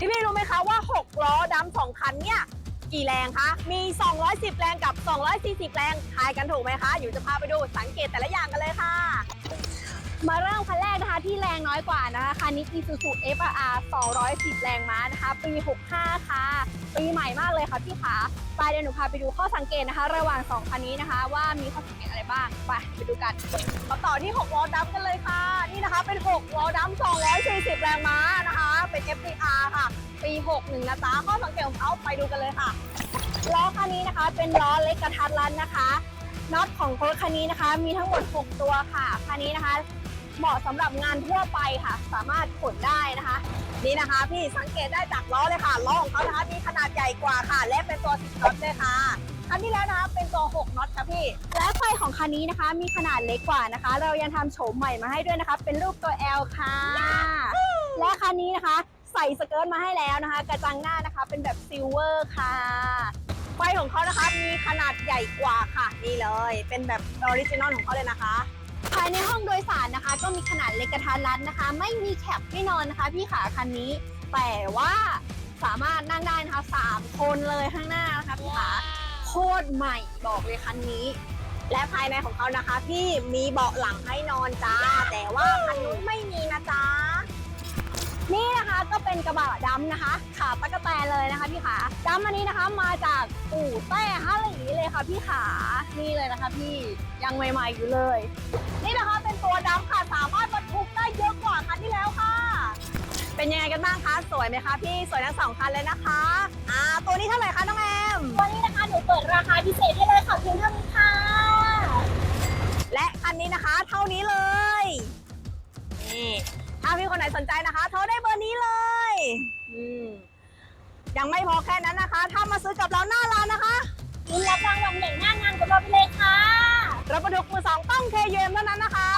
พี่พี่รู้ไหมคะว่า 6 ล้อดำสองคันเนี่ย กี่แรงคะ มี 210 แรงกับ 240 แรงทายกันถูกไหมคะ อยู่จะพาไปดูสังเกตแต่ละอย่างกันเลยค่ะ มาเริ่มคันแรกนะคะที่แรงน้อยกว่านะคะคันนี้ Isuzu FR 210 แรงม้านะคะ ปี 65 ค่ะ ปีใหม่มากเลยค่ะพี่ขาไปเดี๋ยวหนูพาไปดูข้อสังเกตนะคะ ระหว่าง 2 คันนี้นะคะ ว่ามีข้อสังเกตอะไรบ้าง ไปไปดูกันมาต่อที่ 6 ล้อดำกันเลยค่ะ นี่นะคะเป็น 6 ล้อดำ240 แรงม้านะคะ เป็น FDR ค่ะ ปี 61 นะจ๊ะข้อสังเกตของเขาไปดูกันเลยค่ะล้อคันนี้นะคะ เป็นล้อเล็กกระทัดรัดนะคะน็อตของรถคันนี้นะคะ มีทั้งหมด 6 ตัวค่ะคันนี้นะคะ เหมาะสำหรับงานทั่วไปค่ะ สามารถขนได้นะคะ นี่นะคะ พี่สังเกตได้จากล้อเลยค่ะล้อของเขานะคะมีขนาดใหญ่กว่าค่ะ และเป็นตัว10น็อตเลยค่ะคันที่แล้วนะคะเป็นตัว 6น็อตค่ะพี่ และไฟของคันนี้นะคะ มีขนาดเล็กกว่านะคะ เรายังทำโฉมใหม่มาให้ด้วยนะคะ เป็นรูปตัว L ค่ะและคันนี้นะคะใส่สเกิร์ตมาให้แล้วนะคะ กระจังหน้านะคะเป็นแบบซิลเวอร์ค่ะไฟของเขานะคะมีขนาดใหญ่กว่าค่ะนี่เลย เป็นแบบออริจินอลของเขาเลยนะคะ ภายในห้องโดยสารนะคะ ก็มีขนาดเล็กกระทัดรัดนะคะ ไม่มีแคปให้นอนนะคะ พี่ขาคันนี้ แต่ว่าสามารถนั่งได้นะคะสามคนเลยข้างหน้านะคะพี่ขาโคตรใหม่บอกเลยคันนี้ และภายในของเขานะคะ พี่มีเบาะหลังให้นอนจ้า แต่ว่าคันนู้นไม่ ก็เป็นกระบะดำนะคะ ขาตะกะแตนเลยนะคะพี่ขาดำอันนี้นะคะมาจากอู่แต้ฮั่หลีเลยค่ะพี่ขานี่เลยนะคะพี่ยังใหม่ๆอยู่เลย นี่นะคะเป็นตัวดำค่ะสามารถบรรทุกได้เยอะกว่าคันที่แล้วค่ะ เป็นยังไงกันบ้างคะสวยไหมคะพี่สวยทั้งสองคันเลยนะคะอ่าตัวนี้เท่าไหร่คะน้องแอมตัวนี้นะคะหนูเปิดราคาพิเศษให้เลยค่ะเพียงเท่านี้ค่ะและคันนี้นะคะ เท่านี้เลยนี่ถ้าพี่คนไหนสนใจนะคะโทรได้เบอร์นี้เลย อืม ยังไม่พอแค่นั้นนะคะ ถ้ามาซื้อกับเราหน้าร้านนะคะยินรับรางวัลใหญ่หน้างานกับเราไปเลยค่ะรถบรรทุกมือสองต้องเคเยมเท่านั้นนะคะ